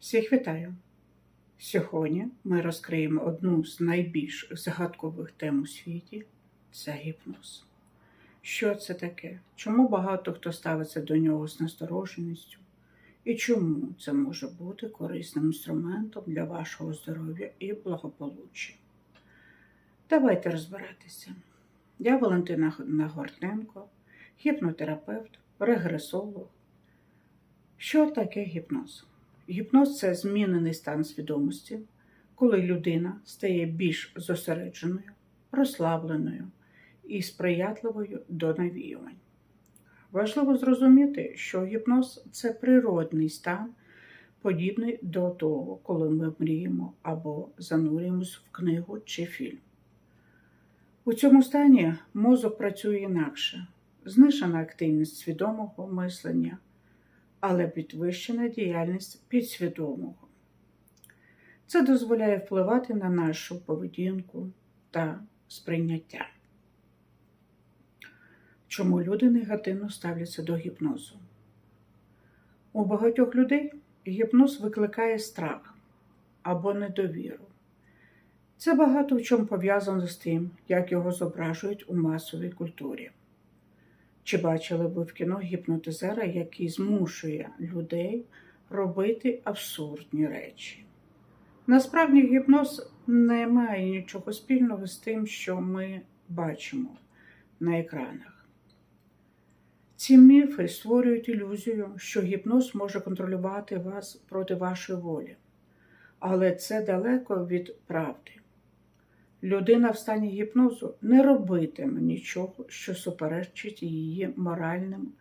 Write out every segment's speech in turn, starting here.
Всіх вітаю! Сьогодні ми розкриємо одну з найбільш загадкових тем у світі це гіпноз. Що це таке? Чому багато хто ставиться до нього з настороженістю? І чому це може бути корисним інструментом для вашого здоров'я і благополуччя? Давайте розбиратися. Я Валентина Нагортенко, гіпнотерапевт, регресолог. Що таке гіпноз? Гіпноз це змінений стан свідомості, коли людина стає більш зосередженою, розслабленою і сприятливою до навіювань. Важливо зрозуміти, що гіпноз це природний стан, подібний до того, коли ми мріємо або занурюємось в книгу чи фільм. У цьому стані мозок працює інакше, знижена активність свідомого мислення але підвищена діяльність підсвідомого. Це дозволяє впливати на нашу поведінку та сприйняття. Чому люди негативно ставляться до гіпнозу? У багатьох людей гіпноз викликає страх або недовіру. Це багато в чому пов'язано з тим, як його зображують у масовій культурі. Чи бачили ви в кіно гіпнотизера, який змушує людей робити абсурдні речі? Насправді, гіпноз не має нічого спільного з тим, що ми бачимо на екранах. Ці міфи створюють ілюзію, що гіпноз може контролювати вас проти вашої волі, але це далеко від правди. Людина в стані гіпнозу не робитиме нічого, що суперечить її моральним,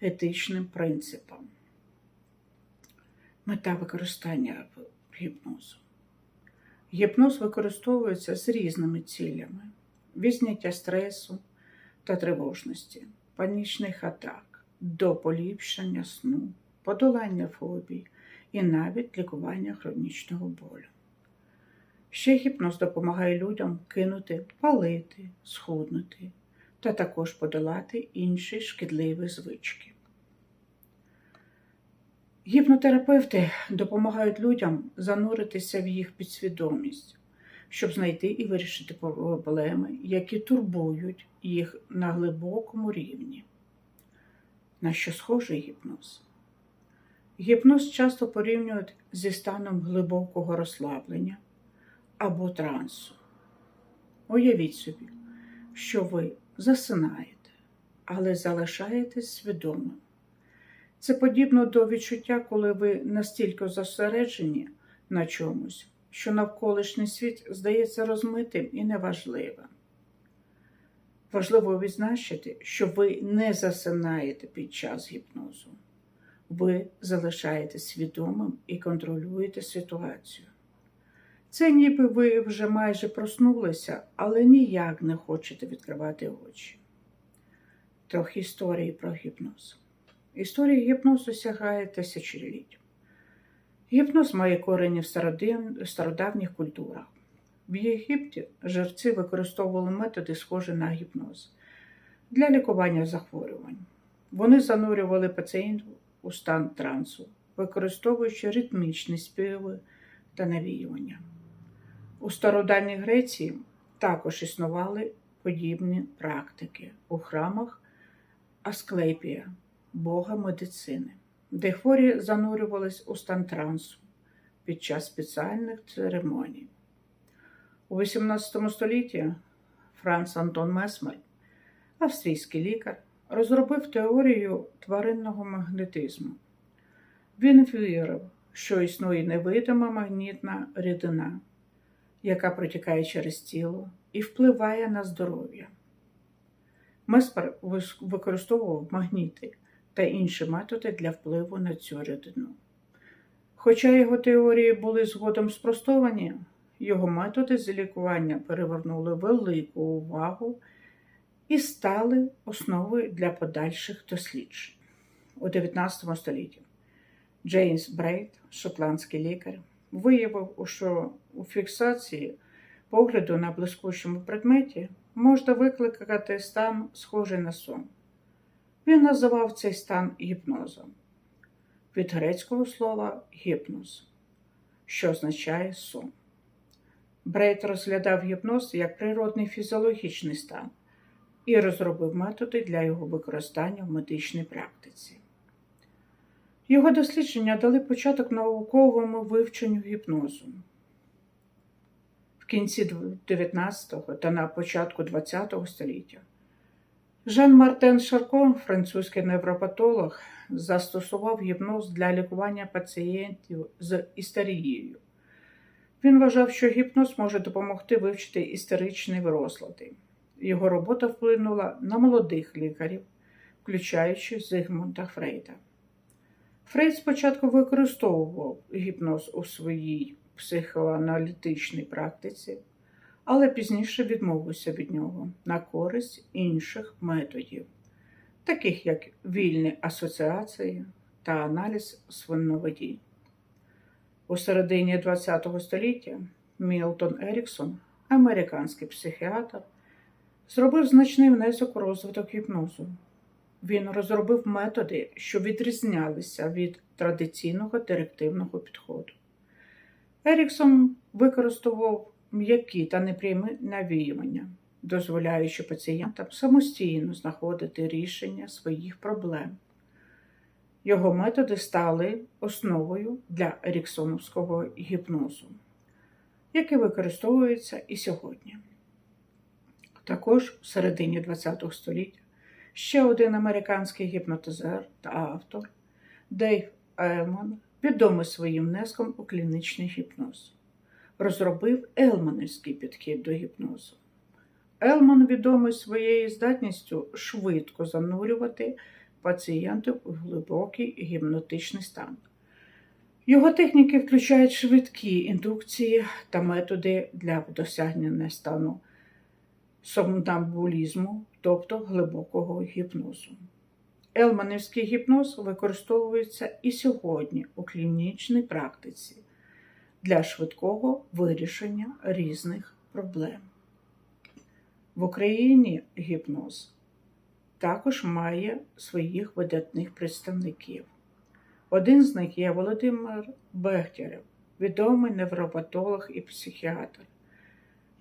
етичним принципам. Мета використання гіпнозу. Гіпноз використовується з різними цілями: відзняття стресу та тривожності, панічних атак, до поліпшення сну, подолання фобій і навіть лікування хронічного болю. Ще гіпноз допомагає людям кинути, палити, схуднути та також подолати інші шкідливі звички. Гіпнотерапевти допомагають людям зануритися в їх підсвідомість, щоб знайти і вирішити проблеми, які турбують їх на глибокому рівні. На що схожий гіпноз? Гіпноз часто порівнюють зі станом глибокого розслаблення або трансу. Уявіть собі, що ви засинаєте, але залишаєтесь свідомим. Це подібно до відчуття, коли ви настільки зосереджені на чомусь, що навколишній світ здається розмитим і неважливим. Важливо відзначити, що ви не засинаєте під час гіпнозу. Ви залишаєтесь свідомим і контролюєте ситуацію. Це ніби ви вже майже проснулися, але ніяк не хочете відкривати очі. Трохи історії про гіпноз. Історія гіпнозу сягає тисячоліть. Гіпноз має корені в стародавніх культурах. В Єгипті жерці використовували методи, схожі на гіпноз, для лікування захворювань. Вони занурювали пацієнтів у стан трансу, використовуючи ритмічні співи та навіювання. У стародавній Греції також існували подібні практики у храмах Асклепія, бога медицини, де хворі занурювались у стан трансу під час спеціальних церемоній. У XVIII столітті Франц Антон Месмер, австрійський лікар, розробив теорію тваринного магнетизму. Він вірив, що існує невидима магнітна рідина яка протікає через тіло і впливає на здоров'я. Меспер використовував магніти та інші методи для впливу на цю рідину. Хоча його теорії були згодом спростовані, його методи з лікування перевернули велику увагу і стали основою для подальших досліджень. У 19 столітті Джеймс Брейт, шотландський лікар, виявив, що у фіксації погляду на блискучому предметі можна викликати стан, схожий на сон. Він називав цей стан гіпнозом від грецького слова гіпноз, що означає сон. Брейт розглядав гіпноз як природний фізіологічний стан і розробив методи для його використання в медичній практиці. Його дослідження дали початок науковому вивченню гіпнозу. В кінці 19-го та на початку 20-го століття Жан Мартен Шаркон, французький невропатолог, застосував гіпноз для лікування пацієнтів з істерією. Він вважав, що гіпноз може допомогти вивчити істеричні розлади. Його робота вплинула на молодих лікарів, включаючи Зигмунда Фрейда. Фрейд спочатку використовував гіпноз у своїй психоаналітичній практиці, але пізніше відмовився від нього на користь інших методів, таких як вільні асоціації та аналіз свиноводій. У середині ХХ століття Мілтон Еріксон, американський психіатр, зробив значний внесок у розвиток гіпнозу. Він розробив методи, що відрізнялися від традиційного директивного підходу. Еріксон використовував м'які та непрямі навіювання, дозволяючи пацієнтам самостійно знаходити рішення своїх проблем. Його методи стали основою для еріксоновського гіпнозу, який використовується і сьогодні. Також в середині ХХ століття ще один американський гіпнотизер та автор Дейв Елман, відомий своїм внеском у клінічний гіпноз, розробив Елманівський підхід до гіпнозу. Елман відомий своєю здатністю швидко занурювати пацієнтів у глибокий гіпнотичний стан. Його техніки включають швидкі індукції та методи для досягнення стану сомнамбулізму, тобто глибокого гіпнозу. Елманівський гіпноз використовується і сьогодні у клінічній практиці для швидкого вирішення різних проблем. В Україні гіпноз також має своїх видатних представників. Один з них є Володимир Бехтярев, відомий невропатолог і психіатр,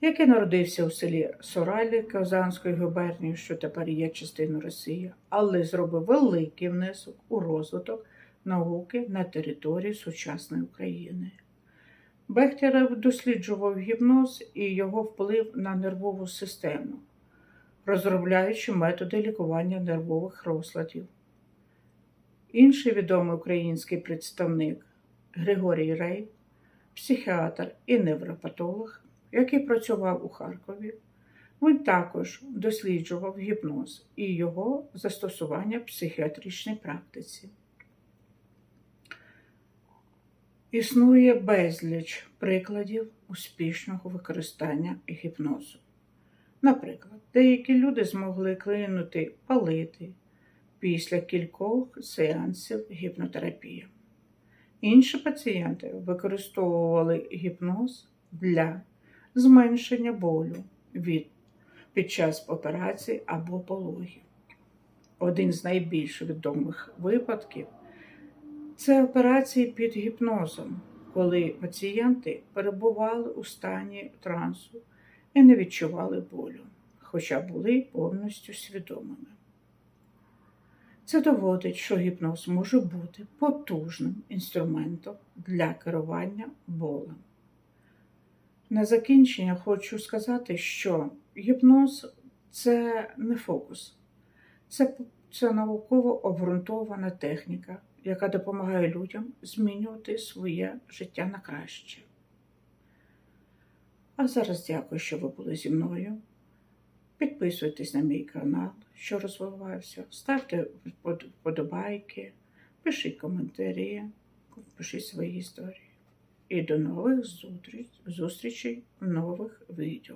який народився у селі Соралі Казанської губернії, що тепер є частиною Росії, але зробив великий внесок у розвиток науки на території сучасної України. Бехтярев досліджував гіпноз і його вплив на нервову систему, розробляючи методи лікування нервових розладів. Інший відомий український представник Григорій Рей, психіатр і невропатолог, який працював у Харкові, він також досліджував гіпноз і його застосування в психіатричній практиці. Існує безліч прикладів успішного використання гіпнозу. Наприклад, деякі люди змогли клинути палити після кількох сеансів гіпнотерапії. Інші пацієнти використовували гіпноз для зменшення болю від, під час операції або пологів. Один з найбільш відомих випадків це операції під гіпнозом, коли пацієнти перебували у стані трансу і не відчували болю, хоча були повністю свідомими. Це доводить, що гіпноз може бути потужним інструментом для керування болем. На закінчення хочу сказати, що гіпноз це не фокус, це, це науково обґрунтована техніка, яка допомагає людям змінювати своє життя на краще. А зараз дякую, що ви були зі мною. Підписуйтесь на мій канал, що розвивався, ставте вподобайки, пишіть коментарі, пишіть свої історії. І до нових зустрічей в нових відео.